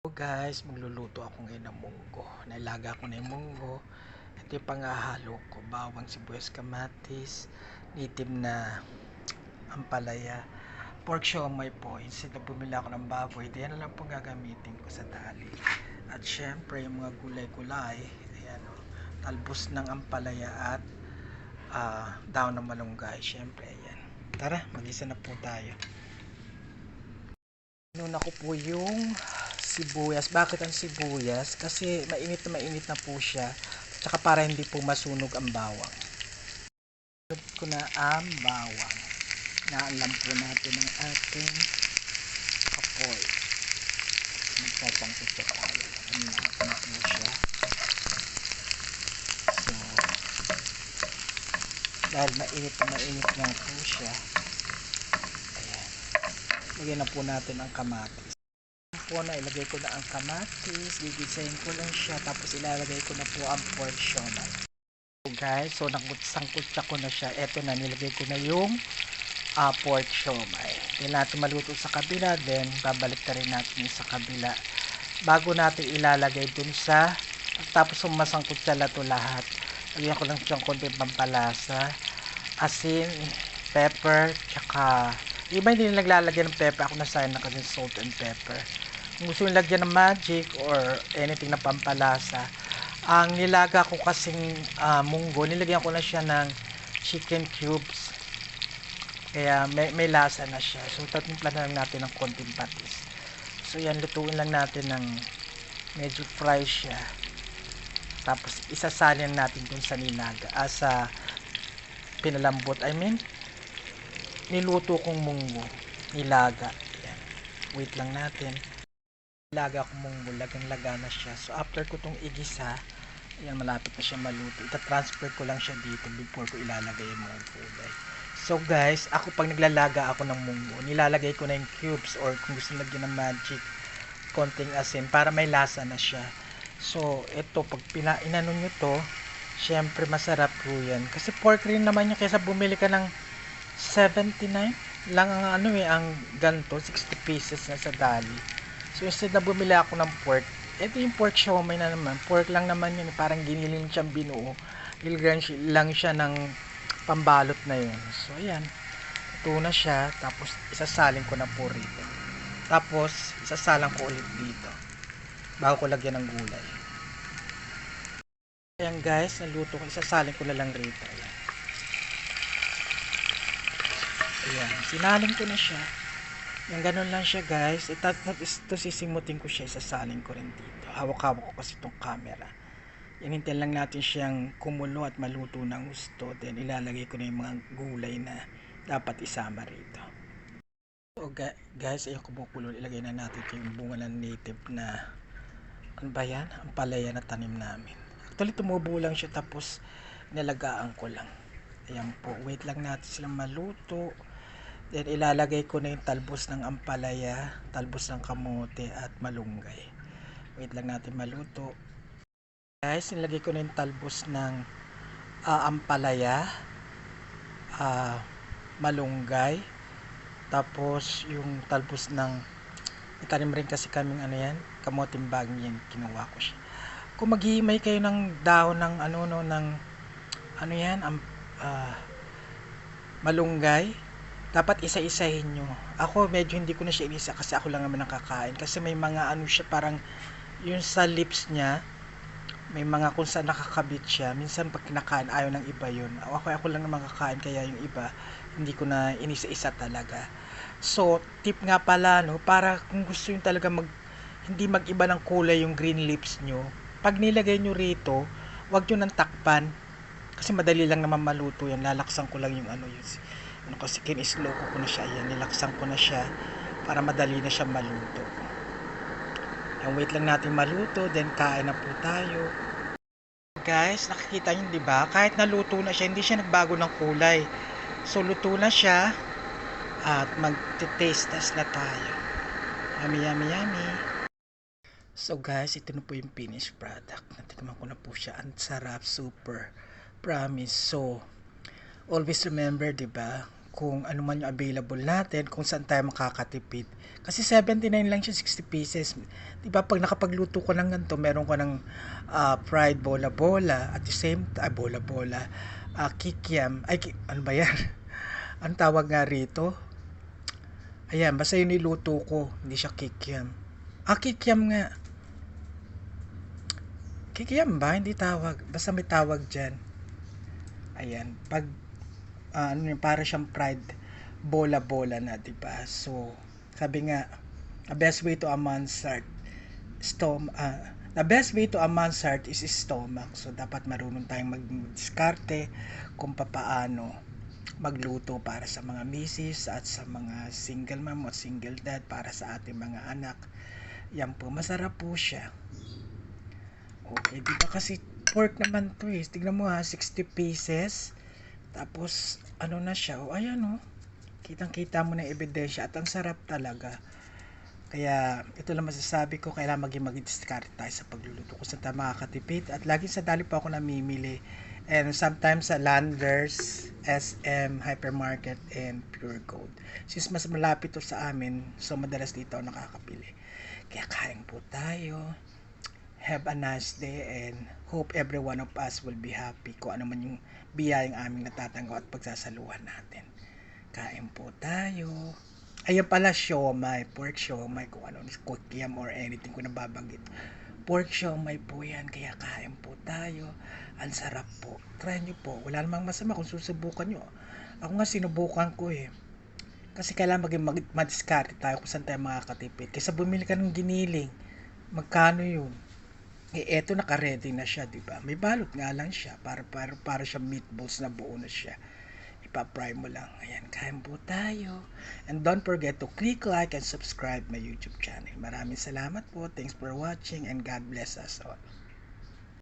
So guys, magluluto ako ngayon ng munggo. Nailaga ko na yung munggo. Ito yung pangahalo ko. Bawang, sibuyas, kamatis, nitim na ampalaya, pork siomay po. Instead na bumili ako ng baboy, ito yan lang po gagamitin ko sa tali. At syempre, yung mga gulay-gulay, ayan o, talbos ng ampalaya at ah, daon ng malunggay. Syempre, ayan. Tara, magisa na po tayo. Nuna ko po yung sibuyas. Bakit ang sibuyas? Kasi mainit na mainit na po siya. Tsaka para hindi po masunog ang bawang. Sunod ko na ang bawang. Naalam po natin ang ating apoy. Magpapangkit ko tayo. Ano na po siya. So, dahil mainit na mainit na po siya. Ayan. Lagyan na po natin ang kamatis po na ilagay ko na ang kamatis, gigisayin ko lang siya, tapos ilalagay ko na po ang pork siomay. So guys, so sangkutsa ko na siya. Eto na, nilagay ko na yung ah, pork siomay. Hindi natin maluto sa kabila, then babalik na rin natin sa kabila. Bago natin ilalagay dun sa, tapos sumasangkot sa lato lahat. Lagyan ko lang siyang konti pampalasa, asin, pepper, tsaka Iba hindi na naglalagay ng pepper. Ako nasayan na kasi salt and pepper. Kung gusto nyo lagyan ng magic or anything na pampalasa, ang nilaga ko kasing ah, munggo, nilagyan ko na siya ng chicken cubes. Kaya may, may lasa na siya. So, tatimpla na lang natin ng konting patis. So, yan, lutuin lang natin ng medyo fry siya. Tapos, isasalin natin dun sa ninaga. Ah, sa pinalambot. I mean, niluto kong munggo. Nilaga. Yan. Wait lang natin laga ko munggo, lagang-laga na siya. So, after ko itong igisa, ayan, malapit na siya maluto. Ita-transfer ko lang siya dito before ko ilalagay yung mga gulay. So, guys, ako pag naglalaga ako ng munggo, nilalagay ko na yung cubes or kung gusto lagyan ng magic, konting asin para may lasa na siya. So, ito, pag pina, inano nyo to, syempre masarap po yan. Kasi pork rin naman yun, kaysa bumili ka ng 79 lang ang ano eh, ang ganto, 60 pieces na sa dali. So instead na bumili ako ng pork, ito yung pork siomay na naman. Pork lang naman yun, parang giniling siyang binuo. Siya- lang siya ng pambalot na yun. So ayan, ito na siya. Tapos isasaling ko na po rito. Tapos isasalang ko ulit dito. Bago ko lagyan ng gulay. Ayan guys, naluto ko. Isasaling ko na lang rito. Ayan. Ayan, sinaling ko na siya. Yung ganun lang siya guys. Ito, ito sisimutin ko siya. Isasalin ko rin dito. Hawak-hawak ko kasi itong camera. Inintay lang natin siyang kumulo at maluto ng gusto. Then ilalagay ko na yung mga gulay na dapat isama rito. So guys, ayun kumukulo. Ilagay na natin yung bunga ng native na ano ba yan? Ang palaya na tanim namin. Actually tumubo lang siya tapos nilagaan ko lang. Ayan po. Wait lang natin silang maluto. Then ilalagay ko na yung talbos ng ampalaya, talbos ng kamote at malunggay. Wait lang natin maluto. Guys, nilagay ko na yung talbos ng ah, ampalaya, ah, malunggay, tapos yung talbos ng itanim rin kasi kaming ano yan, kamoting baging yan, kinuha ko siya. Kung maghihimay kayo ng dahon ng ano no ng ano yan, am, ah, malunggay, dapat isa-isahin nyo. Ako, medyo hindi ko na siya inisa kasi ako lang naman nakakain. Kasi may mga ano siya, parang yung sa lips niya, may mga kung saan nakakabit siya. Minsan pag kinakain, ayaw ng iba yun. Ako, ako lang naman kakain, kaya yung iba, hindi ko na inisa-isa talaga. So, tip nga pala, no, para kung gusto yung talaga mag, hindi mag-iba ng kulay yung green lips nyo, pag nilagay nyo rito, wag nyo nang takpan. Kasi madali lang naman maluto yan. Lalaksan ko lang yung ano yun ano kasi kinislow ko, ko na siya yan nilaksan ko na siya para madali na siya maluto yung wait lang natin maluto then kain na po tayo guys nakikita nyo ba kahit naluto na siya hindi siya nagbago ng kulay so luto na siya at mag-taste test na tayo yummy yummy yummy So guys, ito na po yung finished product. Natikman ko na po siya. Ang sarap, super. Promise. So, always remember, 'di ba? Kung ano man yung available natin, kung saan tayo makakatipid. Kasi 79 lang siya, 60 pieces. Di ba pag nakapagluto ko ng ganito, meron ko ng ah, fried bola-bola, at the same time, bola-bola, ah, kikiam, ay, ki- ano ba yan? Ang tawag nga rito? Ayan, basta yung niluto ko, hindi siya kikiam. Ah, kikiam nga. Kikiam ba? Hindi tawag. Basta may tawag dyan. Ayan, pag ah, ano para siyang fried bola-bola na, 'di ba? So, sabi nga, the best way to a man's heart stom ah, the best way to a man's heart is stomach. So, dapat marunong tayong mag-diskarte kung papaano magluto para sa mga misis at sa mga single mom o single dad para sa ating mga anak. Yan po, masarap po siya. Okay, di ba kasi pork naman to eh. Tignan mo ha, 60 pieces. Tapos, ano na siya. O, ayan o. Kitang-kita mo na ebidensya at ang sarap talaga. Kaya, ito lang masasabi ko, kailangan maging mag-discard tayo sa pagluluto kung saan tayo makakatipid. At laging sa dali po ako namimili. And sometimes sa Landers, SM, Hypermarket, and Pure Gold. Since mas malapit to sa amin, so madalas dito ako nakakapili. Kaya kain po tayo. Have a nice day and hope every one of us will be happy kung ano man yung biyayang aming natatanggap at pagsasaluhan natin. Kain po tayo. Ayun pala, siomay, pork siomay, kung ano, kukiam or anything ko nababanggit. Pork siomay po yan, kaya kain po tayo. Ang sarap po. Try nyo po. Wala namang masama kung susubukan nyo. Ako nga sinubukan ko eh. Kasi kailangan maging mag- madiskarte tayo kung saan tayo makakatipid. Kaysa bumili ka ng giniling, magkano yun? Eh, eto naka-ready na siya, di ba? May balot nga lang siya, para, para, para siya meatballs na buo na siya. Ipa-fry mo lang. Ayan, kain po tayo. And don't forget to click like and subscribe my YouTube channel. Maraming salamat po. Thanks for watching and God bless us all.